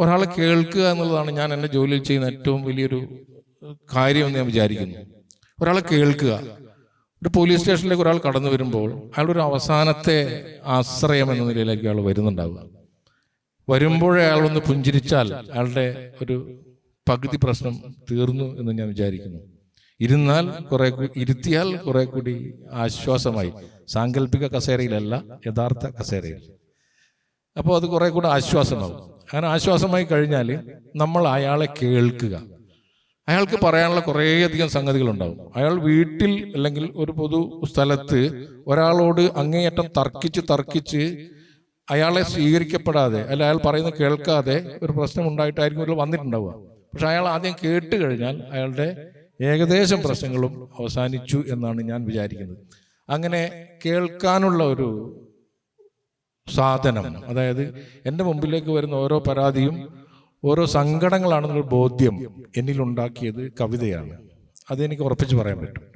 ഒരാളെ കേൾക്കുക എന്നുള്ളതാണ് ഞാൻ എന്റെ ജോലിയിൽ ചെയ്യുന്ന ഏറ്റവും വലിയൊരു കാര്യമെന്ന് ഞാൻ വിചാരിക്കുന്നു. ഒരാളെ കേൾക്കുക. ഒരു പോലീസ് സ്റ്റേഷനിലേക്ക് ഒരാൾ കടന്നു വരുമ്പോൾ അയാളുടെ ഒരു അവസാനത്തെ ആശ്രയം എന്ന നിലയിലേക്ക് അയാൾ വരുന്നുണ്ടാവുക. വരുമ്പോഴേ അയാൾ ഒന്ന് പുഞ്ചിരിച്ചാൽ അയാളുടെ ഒരു പകുതി പ്രശ്നം തീർന്നു എന്ന് ഞാൻ വിചാരിക്കുന്നു. ഇരുന്നാൽ കുറെ ഇരുത്തിയാൽ കുറെ കൂടി ആശ്വാസമായി. സാങ്കല്പിക കസേരയിലല്ല യഥാർത്ഥ കസേരയിൽ. അപ്പോൾ അത് കുറെ കൂടെ ആശ്വാസമാവും അങ്ങനെ ആശ്വാസമായി കഴിഞ്ഞാൽ നമ്മൾ അയാളെ കേൾക്കുക. അയാൾക്ക് പറയാനുള്ള കുറേയധികം സംഗതികളുണ്ടാവും. അയാൾ വീട്ടിൽ അല്ലെങ്കിൽ ഒരു പൊതു സ്ഥലത്ത് ഒരാളോട് അങ്ങേയറ്റം തർക്കിച്ച് തർക്കിച്ച് അയാളെ സ്വീകരിക്കപ്പെടാതെ അല്ല അയാൾ പറയുന്നത് കേൾക്കാതെ ഒരു പ്രശ്നം ഉണ്ടായിട്ടായിരിക്കും ഇതിൽ വന്നിട്ടുണ്ടാവുക. പക്ഷെ അയാൾ ആദ്യം കേട്ട് കഴിഞ്ഞാൽ അയാളുടെ ഏകദേശം പ്രശ്നങ്ങളും അവസാനിച്ചു എന്നാണ് ഞാൻ വിചാരിക്കുന്നത്. അങ്ങനെ കേൾക്കാനുള്ള ഒരു സാധനം. അതായത് എന്റെ മുമ്പിലേക്ക് വരുന്ന ഓരോ പരാതിയും ഓരോ സങ്കടങ്ങളാണെന്നൊരു ബോധ്യം എന്നിലുണ്ടാക്കിയത് കവിതയാണ്. അതെനിക്ക് ഉറപ്പിച്ച് പറയാൻ പറ്റും.